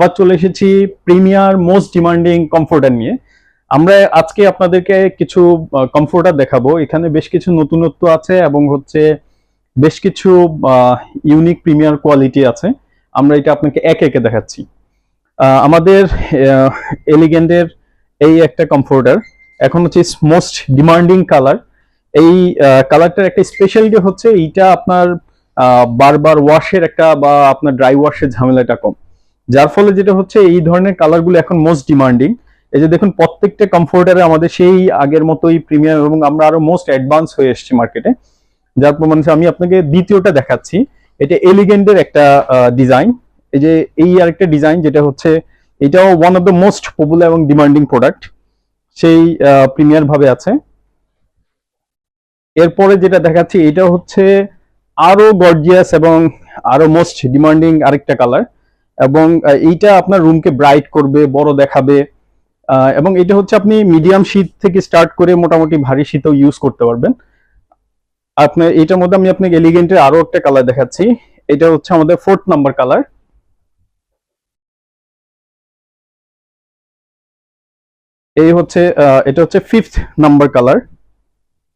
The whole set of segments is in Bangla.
আবার চলে এসেছি প্রিমিয়ার মোস্ট ডিমান্ডিং কমফোর্টার নিয়ে। আমরা আজকে আপনাদেরকে কিছু কমফোর্টার দেখাবো। এখানে বেশ কিছু নতুনত্ব আছে এবং হচ্ছে বেশ কিছু ইউনিক প্রিমিয়ার কোয়ালিটি আছে। আমরা এটা আপনাকে একে একে দেখাচ্ছি। আমাদের এলিগেন্ডের এই একটা কমফোর্টার। এখন হচ্ছে মোস্ট ডিমান্ডিং কালার এই কালারটার একটা স্পেশালিটি হচ্ছে এইটা আপনার বারবার ওয়াশের একটা বা আপনার ড্রাই ওয়াশের ঝামেলাটা কম। যার ফলে যেটা হচ্ছে এই ধরনের কালারগুলো এখন মোস্ট ডিমান্ডিং এই যে দেখুন, প্রত্যেকটা কমফোর্টারে আমাদের সেই আগের মতোই প্রিমিয়াম এবং আমরা আরও মোস্ট অ্যাডভান্স হয়ে এসেছি মার্কেটে যার প্রমাণ আমি আপনাকে দ্বিতীয়টা দেখাচ্ছি। এটা এলিগেন্টের একটা ডিজাইন এই যে এই আরেকটা ডিজাইন যেটা হচ্ছে, এটাও one of the most popular এবং ডিমান্ডিং প্রোডাক্ট সেই প্রিমিয়ার ভাবে আছে। এরপরে যেটা দেখাচ্ছি, এটা হচ্ছে আরও গর্জিয়াস এবং আরও মোস্ট ডিমান্ডিং আরেকটা কালার এবং এইটা আপনার রুমকে ব্রাইট করবে, বড় দেখাবে এবং এটা হচ্ছে আপনি মিডিয়াম শীত থেকে স্টার্ট করে মোটামুটি ভারী শীতও ইউজ করতে পারবেন। আপনার এটার মধ্যে আমি আপনাকে এলিগেন্টের আরও একটা কালার দেখাচ্ছি। এটা হচ্ছে আমাদের ফোর্থ নাম্বার কালার এই হচ্ছে এটা হচ্ছে ফিফথ নাম্বার কালার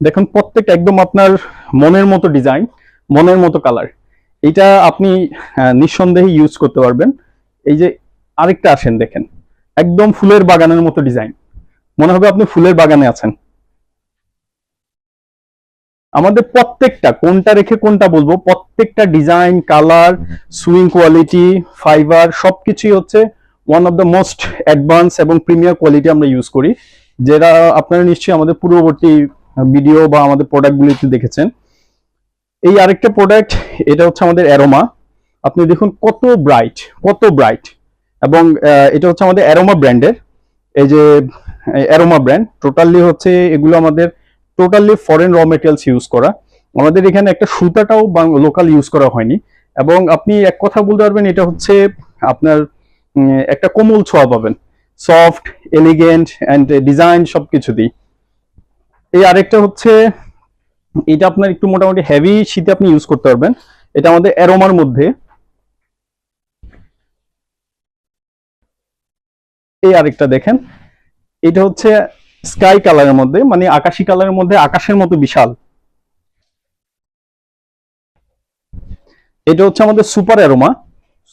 দেখুন, প্রত্যেকটা একদম আপনার মনের মতো ডিজাইন মনের মতো কালার এটা আপনি নিঃসন্দেহে ইউজ করতে পারবেন। এই যে আরেকটা আসেন, দেখেন। একদম ফুলের বাগানের মতো ডিজাইন মনে হবে আপনি ফুলের বাগানে আছেন। আমাদের প্রত্যেকটা, কোনটা রেখে কোনটা বলব, প্রত্যেকটা design colour sewing quality fibre সবকিছুই হচ্ছে one of the most advance এবং প্রিমিয়ার কোয়ালিটি আমরা ইউজ করি। যেটা আপনারা নিশ্চয়ই আমাদের পূর্ববর্তী ভিডিও বা আমাদের প্রোডাক্টগুলিতে দেখেছেন। এই আরেকটা প্রোডাক্ট এটা হচ্ছে আমাদের অ্যারোমা আপনি দেখুন কত ব্রাইট কত ব্রাইট এবং এটা হচ্ছে আমাদের অ্যারোমা ব্র্যান্ডের এই যে অ্যারোমা ব্র্যান্ড টোটালি হচ্ছে এগুলো আমাদের totally foreign raw materials use করা। আমাদের এখানে একটা সুতাটাও লোকাল ইউজ করা হয়নি। এবং আপনি এক কথা বলতে পারবেন, এটা হচ্ছে আপনার একটা কোমল ছোঁয়া পাবেন। সফট এলিগেন্ট অ্যান্ড ডিজাইন সবকিছুতেই এই আরেকটা হচ্ছে এটা আপনার একটু মোটামুটি হেভি শীতে আপনি ইউজ করতে পারবেন। এটা আমাদের অ্যারোমার মধ্যে। এই আরেকটা দেখেন। এটা হচ্ছে স্কাই কালারের মধ্যে মানে আকাশি কালারের মধ্যে আকাশের মতো বিশাল। এটা হচ্ছে আমাদের super aroma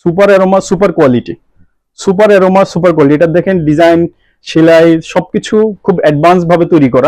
super aroma super quality super aroma super quality এটা দেখেন ডিজাইন সেলাই, সবকিছু খুব অ্যাডভান্স ভাবে তৈরি করা।